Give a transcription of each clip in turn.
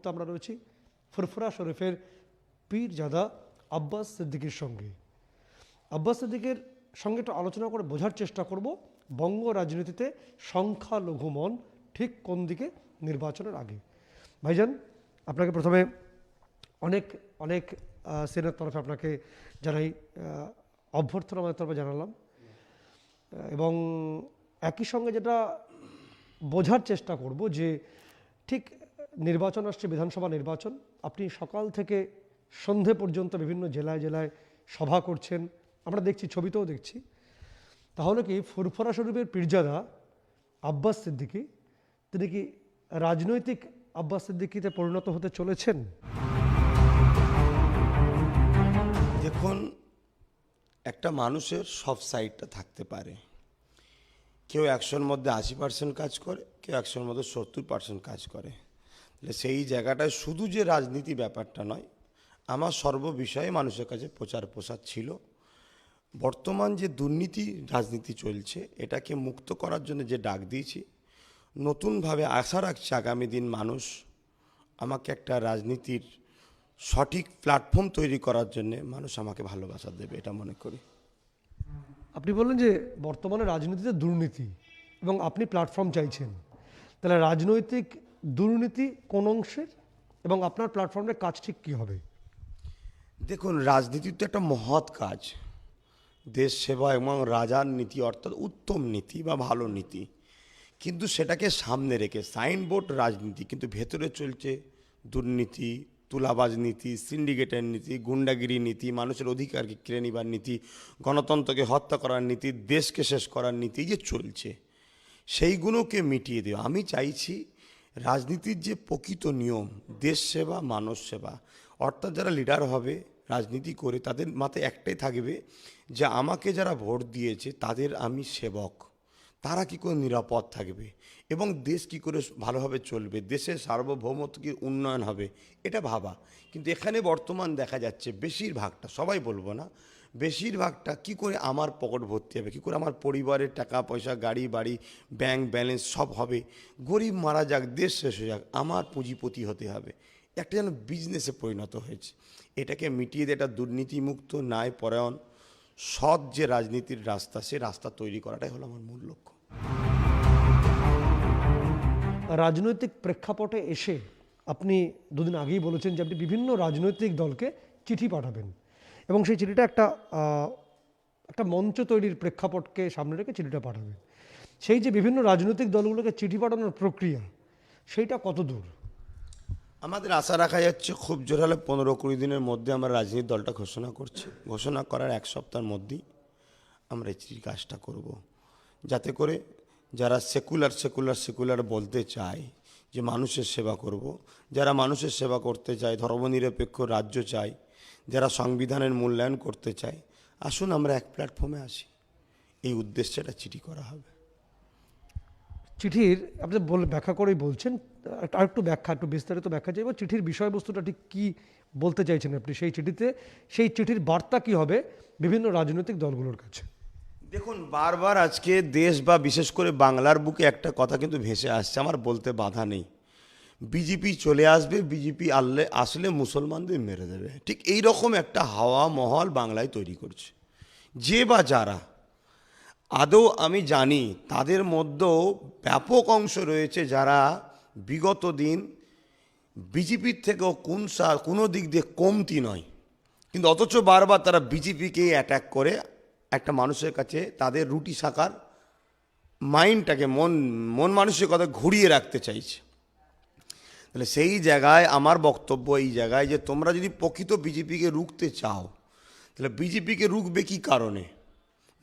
মুহূর্তে আমরা রয়েছি ফুরফুরা শরীফের পীর পীরজাদা আব্বাস সিদ্দিকীর সঙ্গে। আব্বাস সিদ্দিকের সঙ্গে একটু আলোচনা করে বোঝার চেষ্টা করব বঙ্গ রাজনীতিতে সংখ্যালঘু মন ঠিক কোন দিকে নির্বাচনের আগে। ভাইজান, আপনাকে প্রথমে অনেক অনেক সেনার তরফে আপনাকে জানাই অভ্যর্থনা আমাদের তরফে জানালাম। এবং একই সঙ্গে যেটা বোঝার চেষ্টা করব যে ঠিক নির্বাচন আসছে, বিধানসভা নির্বাচন। আপনি সকাল থেকে সন্ধে পর্যন্ত বিভিন্ন জেলায় জেলায় সভা করছেন। আমরা দেখছি, ছবিতেও দেখছি। তাহলে কি ফুরফরা শরীফের পীরজাদা আব্বাস সিদ্দিকী, তিনি কি রাজনৈতিক আব্বাস সিদ্দিকিতে পরিণত হতে চলেছেন? দেখুন, একটা মানুষের সব সাইডটা থাকতে পারে। কেউ একশোর মধ্যে আশি পার্সেন্ট কাজ করে, কেউ একশোর মধ্যে সত্তর পার্সেন্ট কাজ করে। সেই জায়গাটায় শুধু যে রাজনীতি ব্যাপারটা নয়, আমার সর্ব বিষয়ে মানুষের কাছে প্রচার প্রসার ছিল। বর্তমান যে দুর্নীতি রাজনীতি চলছে, এটাকে মুক্ত করার জন্য যে ডাক দিয়েছি, নতুনভাবে আশা রাখছে আগামী দিন মানুষ আমাকে একটা রাজনীতির সঠিক প্ল্যাটফর্ম তৈরি করার জন্য মানুষ আমাকে ভালোবাসা দেবে, এটা মনে করি। আপনি বললেন যে বর্তমানে রাজনীতিতে দুর্নীতি এবং আপনি প্ল্যাটফর্ম চাইছেন। তাহলে রাজনৈতিক দুর্নীতি কোন অংশের এবং আপনার প্ল্যাটফর্মের কাজ ঠিক কী হবে? দেখুন রাজনীতি তো একটা মহৎ কাজ। দেশ সেবা এবং রাজার নীতি অর্থাৎ উত্তম নীতি বা ভালো নীতি। কিন্তু সেটাকে সামনে রেখে সাইনবোর্ড রাজনীতি, কিন্তু ভেতরে চলছে দুর্নীতি, তুলাবাজ নীতি সিন্ডিকেটের নীতি, গুন্ডাগিরি নীতি, মানুষের অধিকারকে কেড়ে নেবার নীতি, গণতন্ত্রকে হত্যা করার নীতি, দেশকে শেষ করার নীতি যে চলছে, সেইগুলোকে মিটিয়ে দেওয়া। আমি চাইছি রাজনীতির যে প্রকৃত নিয়ম, দেশ সেবা, মানব সেবা, অর্থাৎ যারা লিডার হবে, রাজনীতি করে তাদের মাথায় একটাই থাকবে যে আমাকে যারা ভোট দিয়েছে তাদের আমি সেবক। তারা কি করে নিরাপদ থাকবে এবং দেশ কি করে ভালোভাবে চলবে? দেশের সার্বভৌমত্ব কি উন্নয়ন হবে, এটা ভাবা। কিন্তু এখানে বর্তমান দেখা যাচ্ছে বেশিরভাগটা, সবাই বলব না বেশিরভাগটা কি করে আমার পকেট ভর্তি হবে? কী করে আমার পরিবারের টাকা, পয়সা, গাড়ি, বাড়ি ব্যাংক ব্যালেন্স সব হবে? গরিব মারা যাক, দেশ শেষ হয়ে যাক, আমার পুঁজিপতি হতে হবে। একটা যেন বিজনেসে পরিণত হয়েছে। এটাকে মিটিয়ে দিয়ে একটা দুর্নীতিমুক্ত ন্যায় পরায়ণ সৎ যে রাজনীতির রাস্তা, সে রাস্তা তৈরি করাটাই হলো আমার মূল লক্ষ্য। রাজনৈতিক প্রেক্ষাপটে এসে আপনি দুদিন আগেই বলেছেন যে আপনি বিভিন্ন রাজনৈতিক দলকে চিঠি পাঠাবেন। এবং সেই চিঠিটা একটা একটা মঞ্চ তৈরির প্রেক্ষাপটকে সামনে রেখে চিঠিটা পাঠাবেন সেই যে বিভিন্ন রাজনৈতিক দলগুলোকে চিঠি পাঠানোর প্রক্রিয়া, সেইটা কত দূর আমাদের আশা রাখা যাচ্ছে খুব জোর হলে পনেরো কুড়ি দিনের মধ্যে আমরা রাজনীতি দলটা ঘোষণা করছি ঘোষণা করার এক সপ্তাহের মধ্যেই আমরা এই কাজটা করব। যাতে করে যারা সেকুলার সেকুলার সেকুলার বলতে চায় যে মানুষের সেবা করব। যারা মানুষের সেবা করতে চায়, ধর্মনিরপেক্ষ রাজ্য চায় যারা সংবিধানের মূল্যায়ন করতে চায় আসুন আমরা এক প্ল্যাটফর্মে আসি। এই উদ্দেশ্যে একটা চিঠি করা হবে। চিঠির আপনি বল ব্যাখ্যা করেই বলছেন আর একটু ব্যাখ্যা একটু বিস্তারিত ব্যাখ্যা চাইব। চিঠির বিষয়বস্তুটা ঠিক কী বলতে চাইছেন আপনি সেই চিঠিতে? সেই চিঠির বার্তা কী হবে বিভিন্ন রাজনৈতিক দলগুলোর কাছে? দেখুন বারবার আজকে দেশ বা বিশেষ করে বাংলার বুকে একটা কথা কিন্তু ভেসে আসছে আমার বলতে বাধা নেই। বিজেপি চলে আসবে, বিজেপি আনলে আসলে মুসলমানদের মেরে দেবে। ঠিক এই রকম একটা হাওয়া মহল বাংলায় তৈরি করছে। যে বা যারা, আদৌ আমি জানি, তাদের মধ্যেও ব্যাপক অংশ রয়েছে যারা বিগত দিন বিজেপির থেকেও কোন সা, কোনো দিক দিয়ে কমতি নয়। কিন্তু অথচ বারবার তারা বিজেপিকে অ্যাটাক করে, একটা মানুষের কাছে তাদের রুটি শাখার মাইন্ডটাকে মন মন মানসিকতা ঘুরিয়ে রাখতে চাইছে। তাহলে সেই জায়গায় আমার বক্তব্য এই জায়গায় যে তোমরা যদি প্রকৃত বিজেপিকে রুখতে চাও, তাহলে বিজেপিকে রুখবে কি কারণে?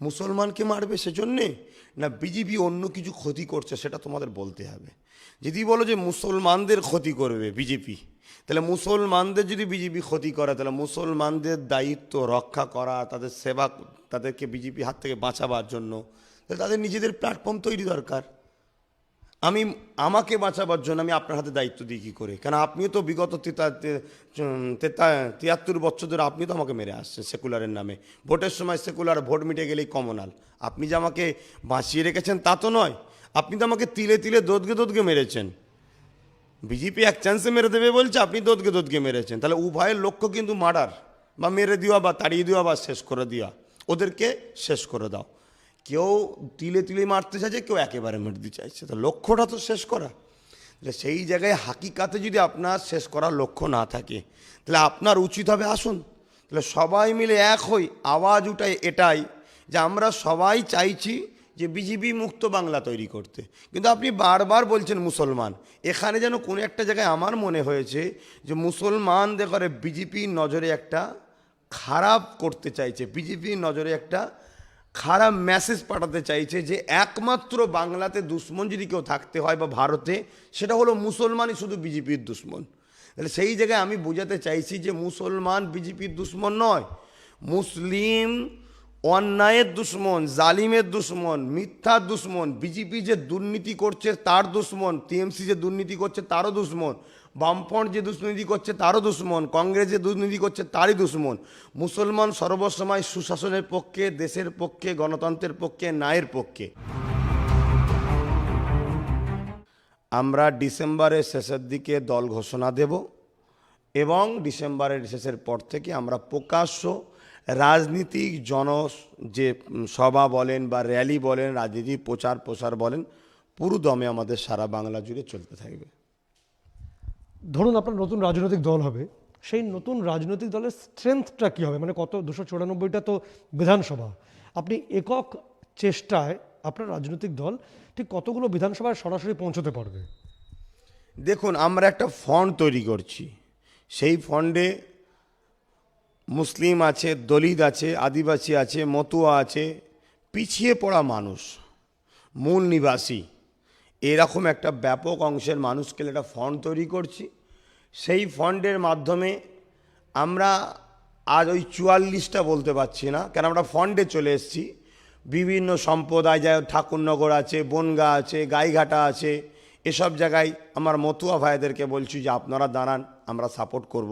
মুসলমানকে মারবে সেজন্যে? না বিজেপি অন্য কিছু ক্ষতি করছে সেটা তোমাদের বলতে হবে? যদি বলো যে মুসলমানদের ক্ষতি করবে বিজেপি, তাহলে মুসলমানদের যদি বিজেপি ক্ষতি করে, তাহলে মুসলমানদের দায়িত্ব রক্ষা করা, তাদের সেবা, তাদেরকে বিজেপি হাত থেকে বাঁচাবার জন্য, তাহলে তাদের নিজেদের প্ল্যাটফর্ম তৈরি দরকার। আমি, আমাকে বাঁচাবার জন্য আমি আপনার হাতে দায়িত্ব দিই কী করে? কেন আপনিও তো বিগত তিয়াত্তর বছর ধরে আপনি তো আমাকে মেরে আসছেন সেকুলারের নামে। ভোটের সময় সেকুলার, ভোট মিটে গেলেই কমনাল। আপনি যে আমাকে বাঁচিয়ে রেখেছেন তা তো নয়। আপনি তো আমাকে তিলে তিলে দোদগে দোদগে মেরেছেন। বিজেপি এক চান্সে মেরে দেবে বলছে, আপনি দোদকে দোদকে মেরেছেন। তাহলে উভয়ের লক্ষ্য কিন্তু মার্ডার বা মেরে দেওয়া বা তাড়িয়ে দেওয়া বা শেষ করে দেওয়া। ওদেরকে শেষ করে দাও। কেউ তিলে তিলে মারতে চাইছে, কেউ একেবারে মেরে দিতে চাইছে। তো লক্ষ্যটা তো শেষ করা। তাহলে সেই জায়গায় হাকিকাতে যদি আপনার শেষ করার লক্ষ্য না থাকে, তাহলে আপনার উচিত হবে আসুন। তাহলে সবাই মিলে এক হই, আওয়াজ উঠাই এটাই যে আমরা সবাই চাইছি যে বিজেপি মুক্ত বাংলা তৈরি করতে। কিন্তু আপনি বারবার বলছেন মুসলমান। এখানে যেন কোনো একটা জায়গায় আমার মনে হয়েছে যে মুসলমান দেখরে বিজেপির নজরে একটা খারাপ করতে চাইছে বিজেপির নজরে একটা খারাপ মেসেজ পাঠাতে চাইছে যে একমাত্র বাংলাতে দুশ্মন যদি কেউ থাকতে হয় বা ভারতে, সেটা হলো মুসলমানই শুধু বিজেপির দুশ্মন। তাহলে সেই জায়গায় আমি বোঝাতে চাইছি যে মুসলমান বিজেপির দুশ্মন নয়। মুসলিম অন্যায়ের দুশ্মন, জালিমের দুশ্মন, মিথ্যার দুশ্মন, বিজেপি যে দুর্নীতি করছে তার দুশ্মন, টিএমসি যে দুর্নীতি করছে তারও দুশ্মন। বামফ্রন্ট যে দুর্নীতি করছে তারও দুশ্মন, কংগ্রেস যে দুর্নীতি করছে তারই দুশ্মন। মুসলমান সর্বসময় সুশাসনের পক্ষে, দেশের পক্ষে, গণতন্ত্রের পক্ষে, ন্যায়ের পক্ষে। আমরা ডিসেম্বরের শেষের দিকে দল ঘোষণা দেব এবং ডিসেম্বরের শেষের পর থেকে আমরা প্রকাশ্য রাজনীতিক জন যে সভা বলেন বা র্যালি বলেন রাজনীতি প্রচার প্রসার বলেন পুরো দমে আমাদের সারা বাংলা জুড়ে চলতে থাকবে। ধরুন আপনার নতুন রাজনৈতিক দল হবে, সেই নতুন রাজনৈতিক দলের স্ট্রেংথটা কী হবে? মানে কত, দুশো চুরানব্বইটা তো বিধানসভা। আপনি একক চেষ্টায় আপনার রাজনৈতিক দল ঠিক কতগুলো বিধানসভায় সরাসরি পৌঁছতে পারবে? দেখুন, আমরা একটা ফন্ড তৈরি করছি। সেই ফন্ডে মুসলিম আছে, দলিত আছে, আদিবাসী আছে, মতুয়া আছে, পিছিয়ে পড়া মানুষ, মূল নিবাসী। এরকম একটা ব্যাপক অংশের মানুষকে একটা ফন্ড তৈরি করছি। সেই ফন্ডের মাধ্যমে আমরা আজ ওই চুয়াল্লিশটা বলতে পারছি না, কেন আমরা ফন্ডে চলে এসেছি বিভিন্ন সম্প্রদায় যায় ঠাকুরনগর আছে, বনগা আছে, গাইঘাটা আছে, এসব জায়গায় আমার মতুয়া ভাইদেরকে বলছি যে আপনারা দাঁড়ান, আমরা সাপোর্ট করব।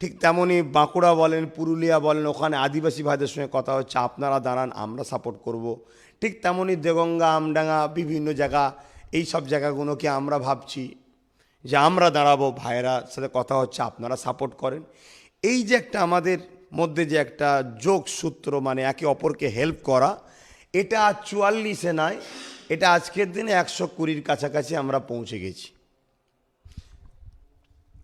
ঠিক তেমনই বাঁকুড়া বলেন, পুরুলিয়া বলেন, ওখানে আদিবাসী ভাইদের সঙ্গে কথা হচ্ছে, আপনারা দাঁড়ান, আমরা সাপোর্ট করব। ঠিক তেমনই দেগঙ্গা, আমডাঙ্গা, বিভিন্ন জায়গা এই সব জায়গাগুলোকে আমরা ভাবছি যে আমরা দাঁড়াবো ভাইয়েরা সাথে কথা হচ্ছে আপনারা সাপোর্ট করেন। এই যে একটা আমাদের মধ্যে যে একটা যোগ সূত্র মানে একে অপরকে হেল্প করা এটা চুয়াল্লিশে নয় এটা আজকের দিনে একশো কুড়ির কাছাকাছি আমরা পৌঁছে গেছি।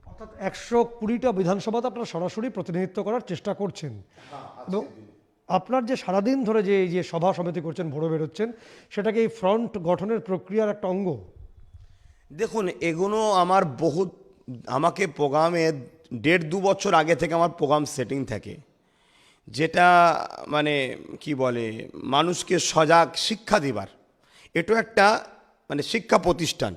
অর্থাৎ একশো কুড়িটা বিধানসভাতে আপনারা সরাসরি প্রতিনিধিত্ব করার চেষ্টা করছেন। এবং আপনার যে সারাদিন ধরে যে এই যে সভা সমিতি করছেন ভোরো বেরোচ্ছেন সেটাকে এই ফ্রন্ট গঠনের প্রক্রিয়ার একটা অঙ্গ। দেখুন, এগুলো আমার বহুত, আমাকে প্রোগ্রামে দেড় দু বছর আগে থেকে আমার প্রোগ্রাম সেটিং থাকে। যেটা মানে কি বলে, মানুষকে সজাগ শিক্ষা দিবার। এটাও একটা মানে শিক্ষা প্রতিষ্ঠান।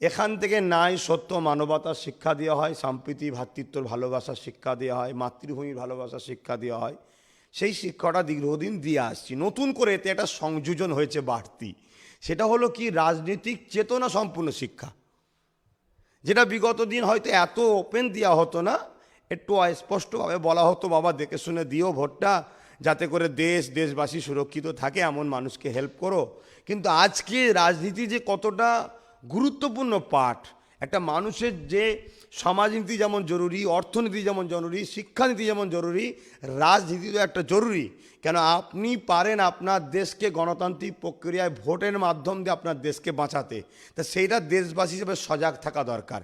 এখান থেকে নাই সত্য মানবতার শিক্ষা দেওয়া হয়, সম্প্রীতি ভ্রাতৃত্বর ভালোবাসার শিক্ষা দেওয়া হয়, মাতৃভূমির ভালোবাসার শিক্ষা দেওয়া হয়। সেই শিক্ষাটা দীর্ঘদিন দিয়ে আসছি। নতুন করে এতে একটা সংযোজন হয়েছে বাড়তি। সেটা হলো কি? রাজনৈতিক চেতনা সম্পূর্ণ শিক্ষা। যেটা বিগত দিন হয়তো এত ওপেন দেওয়া হতো না, একটু স্পষ্টভাবে বলা হতো, বাবা, দেখে শুনে দিও ভোটটা, যাতে করে দেশ, দেশবাসী সুরক্ষিত থাকে, এমন মানুষকে হেল্প করো। কিন্তু আজকে রাজনীতি যে কতটা গুরুত্বপূর্ণ পাঠ, একটা মানুষের যে সমাজনীতি যেমন জরুরি, অর্থনীতি যেমন জরুরি, শিক্ষানীতি যেমন জরুরি রাজনীতি তো একটা জরুরি। কেন আপনি পারেন আপনার দেশকে গণতান্ত্রিক প্রক্রিয়ায় ভোটের মাধ্যম দিয়ে আপনার দেশকে বাঁচাতে। তা সেইটা দেশবাসী হিসেবে সজাগ থাকা দরকার।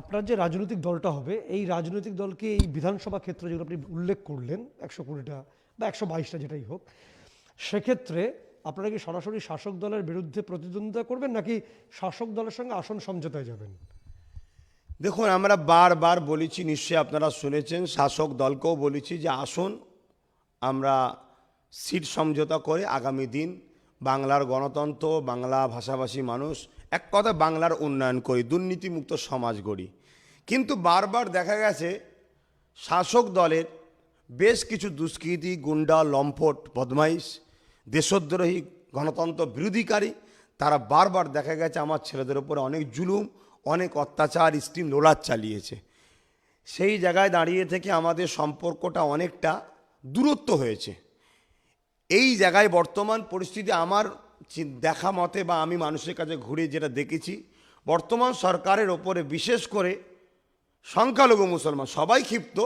আপনার যে রাজনৈতিক দলটা হবে, এই রাজনৈতিক দলকে এই বিধানসভা ক্ষেত্রে যেগুলো আপনি উল্লেখ করলেন, একশো কুড়িটা বা একশো বাইশটা যেটাই হোক, সেক্ষেত্রে আপনারা কি সরাসরি শাসক দলের বিরুদ্ধে প্রতিদ্বন্দ্বিতা করবেন নাকি শাসক দলের সঙ্গে আসন সমঝোতায় যাবেন? দেখুন, আমরা বারবার বলেছি, নিশ্চয়ই আপনারা শুনেছেন, শাসক দলকেও বলেছি যে আসুন, আমরা সিট সমঝোতা করে আগামী দিন বাংলার গণতন্ত্র, বাংলা ভাষাভাষী মানুষ, এক কথা বাংলার উন্নয়ন করি, দুর্নীতিমুক্ত সমাজ গড়ি। কিন্তু বারবার দেখা গেছে, শাসক দলের বেশ কিছু দুষ্কৃতী, গুন্ডা, লম্পট, বদমাইশ দেশদ্রোহী গণতন্ত্র বিরোধীকারী, তারা বারবার দেখা গেছে আমার ছেলেদের উপরে অনেক জুলুম, অনেক অত্যাচার, স্টিম লোলার চালিয়েছে। সেই জায়গায় দাঁড়িয়ে থেকে আমাদের সম্পর্কটা অনেকটা দূরত্ব হয়েছে। এই জায়গায় বর্তমান পরিস্থিতি আমার দেখা মতে বা আমি মানুষের কাছে ঘুরে যেটা দেখেছি, বর্তমান সরকারের ওপরে বিশেষ করে সংখ্যালঘু মুসলমান, সবাই ক্ষিপ্ত,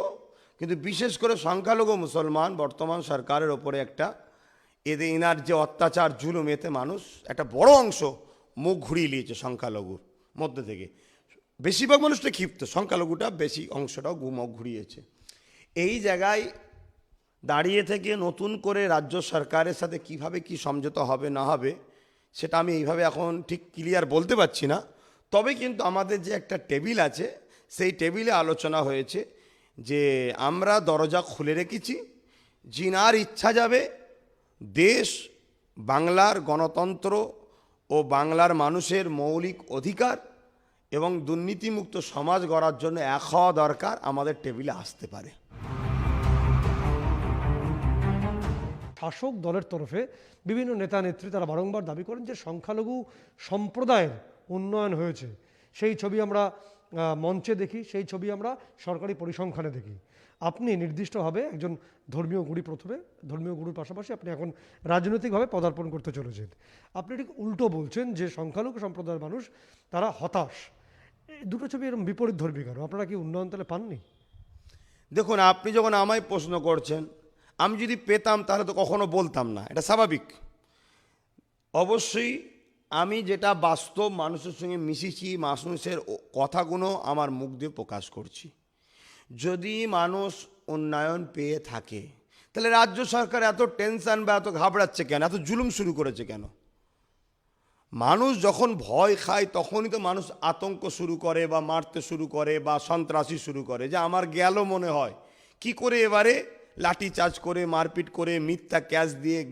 কিন্তু বিশেষ করে সংখ্যালঘু মুসলমান বর্তমান সরকারের ওপরে একটা এদের এনার যে অত্যাচার, জুলুম, এতে মানুষ একটা বড় অংশ মুখ ঘুরিয়ে নিয়েছে সংখ্যালঘুর মধ্যে থেকে। বেশিরভাগ মানুষটা ক্ষিপ্ত, সংখ্যালঘুটা বেশি অংশটাও মুখ ঘুরিয়েছে। এই জায়গায় দাঁড়িয়ে থেকে নতুন করে রাজ্য সরকারের সাথে কীভাবে কি সমঝোতা হবে, না হবে, সেটা আমি এইভাবে এখন ঠিক ক্লিয়ার বলতে পারছি না। তবে কিন্তু আমাদের যে একটা টেবিল আছে, সেই টেবিলে আলোচনা হয়েছে যে আমরা দরজা খুলে রেখেছি, জিনার ইচ্ছা যাবে দেশ, বাংলার গণতন্ত্র ও বাংলার মানুষের মৌলিক অধিকার এবং দুর্নীতিমুক্ত সমাজ গড়ার জন্য এক হওয়া দরকার আমাদের টেবিলে আসতে পারে। শাসক দলের তরফে বিভিন্ন নেতা নেত্রী তারা বারংবার দাবি করেন যে সংখ্যালঘু সম্প্রদায়ের উন্নয়ন হয়েছে। সেই ছবি আমরা মঞ্চে দেখি, সেই ছবি আমরা সরকারি পরিসংখ্যানে দেখি। আপনি নির্দিষ্টভাবে একজন ধর্মীয় গুরু প্রথমে, ধর্মীয় গুরুর পাশাপাশি আপনি এখন রাজনৈতিকভাবে পদার্পণ করতে চলেছেন। আপনি ঠিক উল্টো বলছেন যে সংখ্যালঘু সম্প্রদায়ের মানুষ, তারা হতাশ। দুটো ছবি এরকম বিপরীত ধর্মী কেন? আপনারা কি উন্নয়ন তাহলে পাননি? দেখুন, আপনি যখন আমায় প্রশ্ন করছেন, আমি যদি পেতাম তাহলে তো কখনো বলতাম না, এটা স্বাভাবিক। অবশ্যই আমি যেটা বাস্তব মানুষের সঙ্গে মিশেছি, মানুষের কথাগুলো আমার মুখ দিয়ে প্রকাশ করছি। যদি মানুষ উন্নয়ন পেয়ে থাকে, তাহলে রাজ্য সরকার এত টেনশন বা এত ঘাবড়াচ্ছে কেন? এত জুলুম শুরু করেছে কেন? মানুষ যখন ভয় খায়, তখনই তো মানুষ আতঙ্ক শুরু করে বা মারতে শুরু করে বা সন্ত্রাসী শুরু করে। যে আমার গেল মনে হয়। কি করে এবারে লাঠি চার্জ করে, মারপিট করে, মিথ্যা ক্যাশ দিয়ে,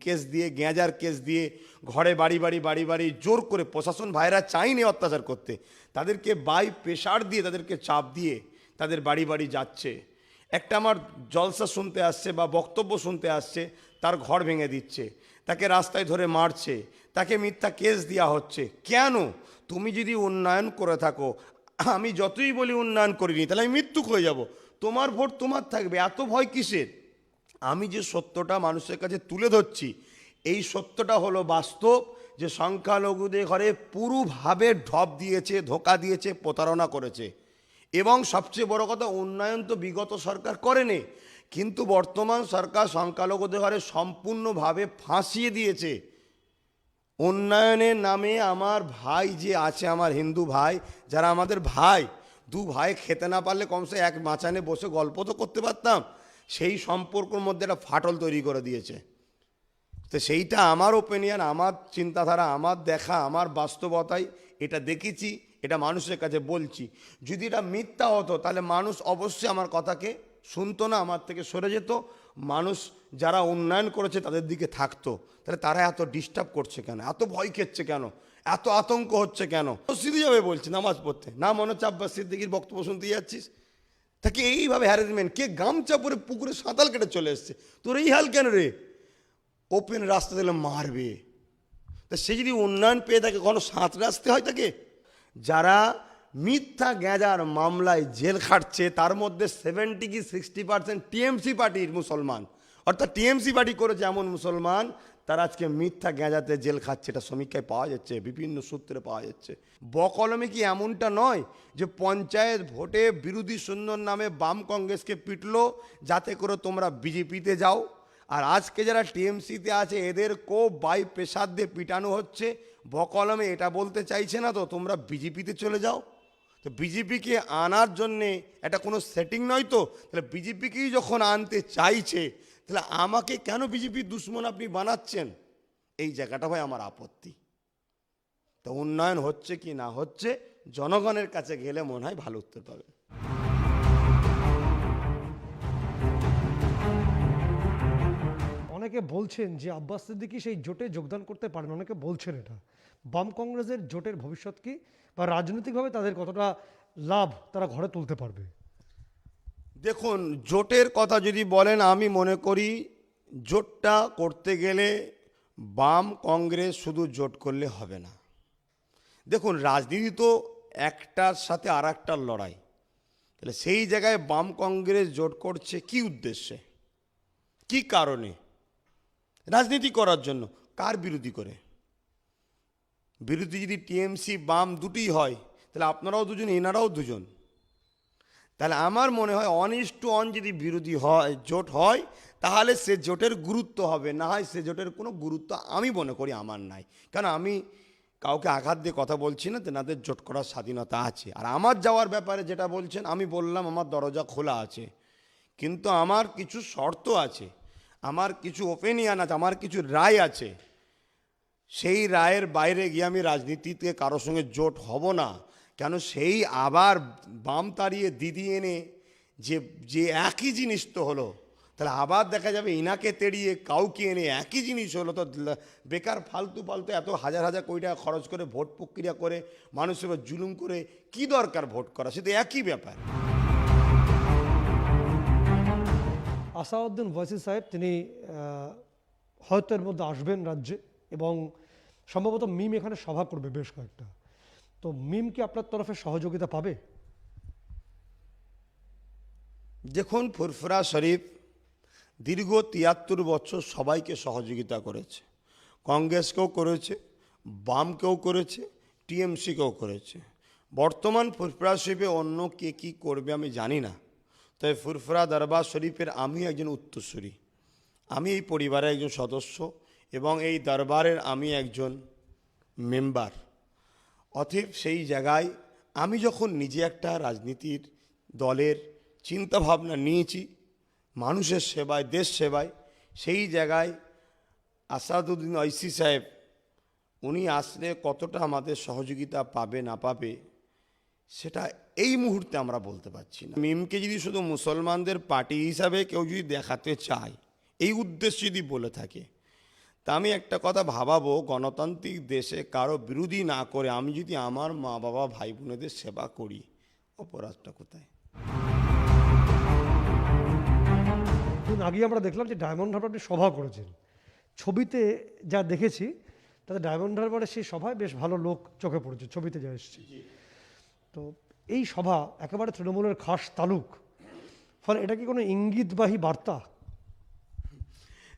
কেস দিয়ে গেঁজার কেস দিয়ে, ঘরে বাড়ি বাড়ি বাড়ি বাড়ি জোর করে প্রশাসন ভাইরা চাইনি অত্যাচার করতে। তাদেরকে বাই প্রেশার দিয়ে, তাদেরকে চাপ দিয়ে তাদের বাড়ি বাড়ি যাচ্ছে। একটা আমার জলসা শুনতে আসছে বা বক্তব্য শুনতে আসছে, তার ঘর ভেঙে দিচ্ছে, তাকে রাস্তায় ধরে মারছে, তাকে মিথ্যা কেস দেওয়া হচ্ছে। কেন? তুমি যদি উন্নয়ন করে থাকো, আমি যতই বলি উন্নয়ন করিনি, তাহলে আমি মৃত্যু হয়ে যাব। তোমার ভোট তোমার থাকবে, এত ভয় কিসের? আমি যে সত্যটা মানুষের কাছে তুলে ধরছি, এই সত্যটা হলো বাস্তব যে সংখ্যালঘুদের ঘরে পুরুভাবে ঢপ দিয়েছে, ধোকা দিয়েছে, প্রতারণা করেছে। এবং সবচেয়ে বড় কথা, উন্নয়ন তো বিগত সরকার করেনি, কিন্তু বর্তমান সরকার সংখ্যালঘুদের হারে সম্পূর্ণভাবে ফাঁসিয়ে দিয়েছে। উন্নয়নের নামে আমার ভাই যে আছে, আমার হিন্দু ভাই, যারা আমাদের ভাই, দু ভাই খেতে না পারলে কমসে এক মাচানে বসে গল্প তো করতে পারতাম, সেই সম্পর্কর মধ্যে একটা ফাটল তৈরি করে দিয়েছে। তো সেইটা আমার ওপিনিয়ন আমার চিন্তাধারা, আমার দেখা, আমার বাস্তবতায় এটা দেখেছি। এটা মানুষের কাছে বলছি। যদি এটা মিথ্যা হতো, তাহলে মানুষ অবশ্যই আমার কথাকে শুনতো না, আমার থেকে সরে যেত। মানুষ যারা উন্নয়ন করেছে, তাদের দিকে থাকতো। তাহলে তারা এত ডিস্টার্ব করছে কেন? এত ভয় খেচ্ছে কেন? এত আতঙ্ক হচ্ছে কেন? সিদ্ধি যাবে বলছি, নামাজ পড়তে। না মনে হচ্ছে আব্বাস সিদ্দিকির বক্তব্য শুনতে যাচ্ছিস? তাকে এইভাবে হ্যারাসমেন্ট কে গামছা পরে পুকুরে সাঁতাল কেটে চলে এসছে? তোর এই হাল কেন রে? ওপেন রাস্তা দিলে মারবে। তা সে যদি উন্নয়ন পেয়ে থাকে কোনো সাঁতরে আসতে হয় তাকে? যারা মিথ্যা গ্যাঁজার মামলায় জেল খাটছে, তার মধ্যে সেভেন্টি কি সিক্সটি পার্সেন্ট টিএমসি পার্টির মুসলমান। অর্থাৎ টিএমসি পার্টি করে যেমন মুসলমান, তারা আজকে মিথ্যা গ্যাঁজাতে জেল খাচ্ছে। এটা সমীক্ষায় পাওয়া যাচ্ছে, বিভিন্ন সূত্রে পাওয়া যাচ্ছে। বকলমে কি এমনটা নয় যে পঞ্চায়েত ভোটে বিরোধী সুন্দর নামে বাম কংগ্রেসকে পিটলো, যাতে করে তোমরা বিজেপিতে যাও? আর আজকে যারা টিএমসিতে আছে এদের কো বাই প্রেসার দিয়ে পিটানো হচ্ছে। বকলমে এটা বলতে চাইছে না তো, তোমরা বিজেপিতে চলে যাও। তো বিজেপিকে আনার জন্যে এটা কোনো সেটিং নয় তো। তাহলে বিজেপিকেই যখন আনতে চাইছে, তাহলে আমাকে কেন বিজেপির দুশ্মন আপনি বানাচ্ছেন? এই জায়গাটা হয় আমার আপত্তি। তো উন্নয়ন হচ্ছে কি না হচ্ছে, জনগণের কাছে গেলে মনে হয় ভালো উত্তর পাবে। অনেকে বলছেন যে আব্বাস সিদ্দিকি সেই জোটে যোগদান করতে পারেন অনেকে বলছেন এটা। বাম কংগ্রেসের জোটের ভবিষ্যৎ কি বা রাজনৈতিকভাবে তাদের কতটা লাভ তারা ঘরে তুলতে পারবে? দেখুন, জোটের কথা যদি বলেন, আমি মনে করি জোটটা করতে গেলে বাম কংগ্রেস শুধু জোট করলে হবে না। দেখুন, রাজনীতি তো একটার সাথে আর একটার লড়াই। তাহলে সেই জায়গায় বাম কংগ্রেস জোট করছে কি উদ্দেশ্যে? কি কারণে? রাজনীতি করার জন্য। কার বিরোধী করে? বিরোধী যদি টিএমসি, বাম দুটোই হয়, তাহলে আপনারাও দুজন, এনারাও দুজন। তাহলে আমার মনে হয় অন টু অন যদি বিরোধী হয়, জোট হয়, তাহলে সে জোটের গুরুত্ব হবে। না হয় সে জোটের কোনো গুরুত্ব আমি মনে করি আমার নাই। কারণ আমি কাউকে আঘাত দিয়ে কথা বলছি না, তেনাদের জোট করার স্বাধীনতা আছে। আর আমার যাওয়ার ব্যাপারে যেটা বলছেন, আমি বললাম আমার দরজা খোলা আছে। কিন্তু আমার কিছু শর্ত আছে। আমার কিছু ওপিনিয়ন আছে, আমার কিছু রায় আছে। সেই রায়ের বাইরে গিয়ে আমি রাজনীতিতে কারোর সঙ্গে জোট হব না। কেন সেই আবার বাম তাড়িয়ে দিদি এনে যে যে একই জিনিস তো হলো, তাহলে আবার দেখা যাবে ইনাকে তেড়িয়ে কাউকে এনে একই জিনিস হলো, তো বেকার ফালতু ফালতু এত হাজার হাজার কোটি টাকা খরচ করে ভোট প্রক্রিয়া করে মানুষের জুলুম করে কি দরকার ভোট করা? সে তো একই ব্যাপার। আসাউদ্দিন ওয়াসি সাহেব তিনি আহ, হয়তো এর মধ্যে আসবেন রাজ্যে এবং সম্ভবত মিম এখানে সভা করবে বেশ কয়েকটা। তো মিম কি আপনার তরফে সহযোগিতা পাবে? দেখুন ফুরফুরা শরীফ দীর্ঘ তিয়াত্তর বছর সবাইকে সহযোগিতা করেছে। কংগ্রেসকেও করেছে বামকেও করেছে টিএমসিকেও করেছে। বর্তমান ফুরফুরা শরীফে অন্য কে কী করবে আমি জানি না। তবে ফুরফুরা দরবার শরীফের আমি একজন উত্তরসূরি। আমি এই পরিবারের একজন সদস্য এবং এই দরবারের আমি একজন মেম্বার। অতএব সেই জায়গায় আমি যখন নিজে একটা রাজনীতির দলের চিন্তাভাবনা নিয়েছি, মানুষের সেবায়, দেশ সেবায়, সেই জায়গায় আসাদুদ্দিন ঐসি সাহেব, উনি আসলে কতটা আমাদের সহযোগিতা পাবে না পাবে সেটা এই মুহূর্তে আমরা বলতে পারছি না। মিমকে যদি শুধু মুসলমানদের পার্টি হিসাবে কেউ যদি দেখাতে চায় এই উদ্দেশ্য যদি বলে থাকে তা আমি একটা কথা ভাবাবো গণতান্ত্রিক দেশে কারও বিরোধী না করে আমি যদি আমার মা বাবা ভাই বোনেদের সেবা করি অপরাধটা কোথায়? আগে আমরা দেখলাম যে ডায়মন্ড হারবার আপনি সভা করেছেন। ছবিতে যা দেখেছি তাতে ডায়মন্ড হারবারে সেই সভায় বেশ ভালো লোক চোখে পড়েছে ছবিতে যা এসেছে। তো এই সভা একেবারে তৃণমূলের খাস তালুক। ফলে এটা কি কোনো ইঙ্গিতবাহী বার্তা?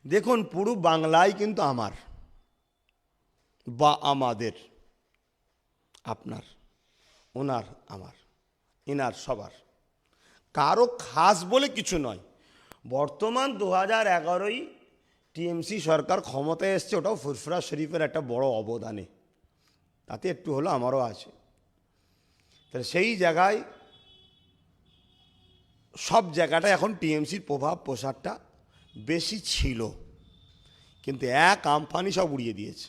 দেখুন, পুরো বাংলায় কিন্তু আমার বা আমাদের, আপনার, ওনার, আমার, ইনার, সবার, কারও খাস বলে কিছু নয়। বর্তমান দু হাজার এগারোই টিএমসি সরকার ক্ষমতায় এসছে, ওটাও ফুরফুরা শরীফের একটা বড় অবদানে। তাতে একটু হলো আমারও আছে। তাহলে সেই জায়গায় সব জায়গাটা এখন টিএমসির প্রভাব প্রসারটা বেশি ছিল। কিন্তু এক আমফানি সব উড়িয়ে দিয়েছে।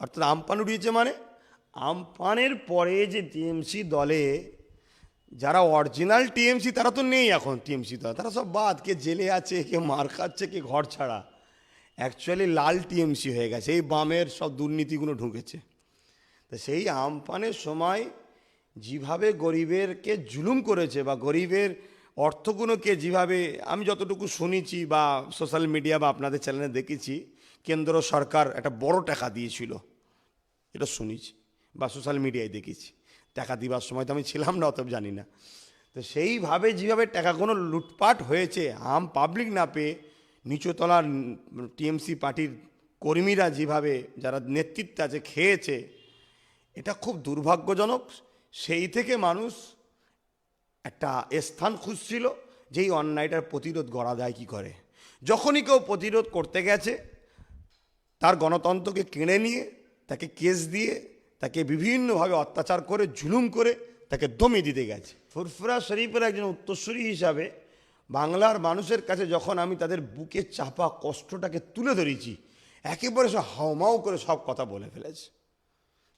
অর্থাৎ আমপান উড়িয়েছে মানে আমফানের পরে যে টিএমসি দলে যারা অরিজিনাল টিএমসি, তারা তো নেই এখন টিএমসি দল। তারা সব বাদ, কে জেলে আছে, কে মার খাচ্ছে, কে ঘর ছাড়া। অ্যাকচুয়ালি লাল টিএমসি হয়ে গেছে। এই বামের সব দুর্নীতিগুলো ঢুকেছে। তো সেই আমপানের সময় যেভাবে গরিবেরকে জুলুম করেছে বা গরিবের অর্থগুলোকে যেভাবে আমি যতটুকু শুনেছি বা সোশ্যাল মিডিয়া বা আপনাদের চ্যানেলে দেখেছি, কেন্দ্র সরকার একটা বড় টাকা দিয়েছিল। এটা শুনেছি বা সোশ্যাল মিডিয়ায় দেখেছি। টাকা দিবার সময় তো আমি ছিলাম না, অতএব জানি না। তো সেইভাবে যেভাবে টাকাগুলো লুটপাট হয়েছে, আম পাবলিক না পেয়ে নিচুতলার টিএমসি পার্টির কর্মীরা যেভাবে যারা নেতৃত্বে আছে, খেয়েছে এটা খুব দুর্ভাগ্যজনক। সেই থেকে মানুষ একটা স্থান খুঁজছিল যেই অন্যায়টার প্রতিরোধ গড়া যায় কি করে। যখনই কেউ প্রতিরোধ করতে গেছে, তার গণতন্ত্রকে কেড়ে নিয়ে, তাকে কেস দিয়ে, তাকে বিভিন্নভাবে অত্যাচার করে, জুলুম করে, তাকে দমে দিতে গেছে। ফুরফুরা শরীফের একজন উত্তরসূরি হিসাবে বাংলার মানুষের কাছে যখন আমি তাদের বুকে চাপা কষ্টটাকে তুলে ধরেছি, একেবারে সব হাওমাও করে সব কথা বলে ফেলেছে।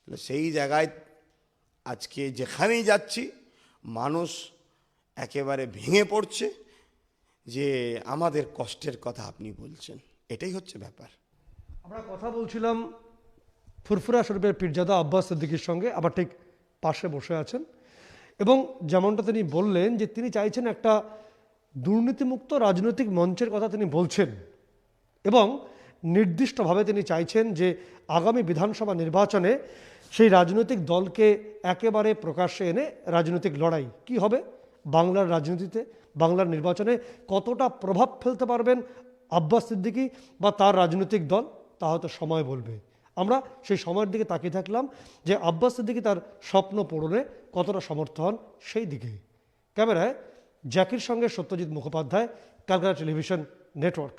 তাহলে সেই জায়গায় আজকে যেখানেই যাচ্ছি, মানুষ একেবারে ভেঙে পড়ছে যে আমাদের কষ্টের কথা আপনি বলছেন। এটাই হচ্ছে ব্যাপার। আমরা কথা বলছিলাম ফুরফুরা শরীফের পীরজাদা আব্বাস সিদ্দিকির সঙ্গে, আবার ঠিক পাশে বসে আছেন। এবং যেমনটা তিনি বললেন যে তিনি চাইছেন একটা দুর্নীতিমুক্ত রাজনৈতিক মঞ্চের কথা তিনি বলছেন এবং নির্দিষ্টভাবে তিনি চাইছেন যে আগামী বিধানসভা নির্বাচনে সেই রাজনৈতিক দলকে একেবারে প্রকাশ্যে এনে রাজনৈতিক লড়াই। কি হবে? বাংলার রাজনীতিতে, বাংলার নির্বাচনে কতটা প্রভাব ফেলতে পারবেন আব্বাস সিদ্দিকী বা তার রাজনৈতিক দল, তা হয়তো সময় বলবে। আমরা সেই সময়ের দিকে তাকিয়ে থাকলাম যে আব্বাস সিদ্দিকী তার স্বপ্ন পূরণে কতটা সমর্থ হন সেই দিকে। ক্যামেরায় জ্যাকির সঙ্গে সত্যজিৎ মুখোপাধ্যায় ক্যালকাটা টেলিভিশন নেটওয়ার্ক।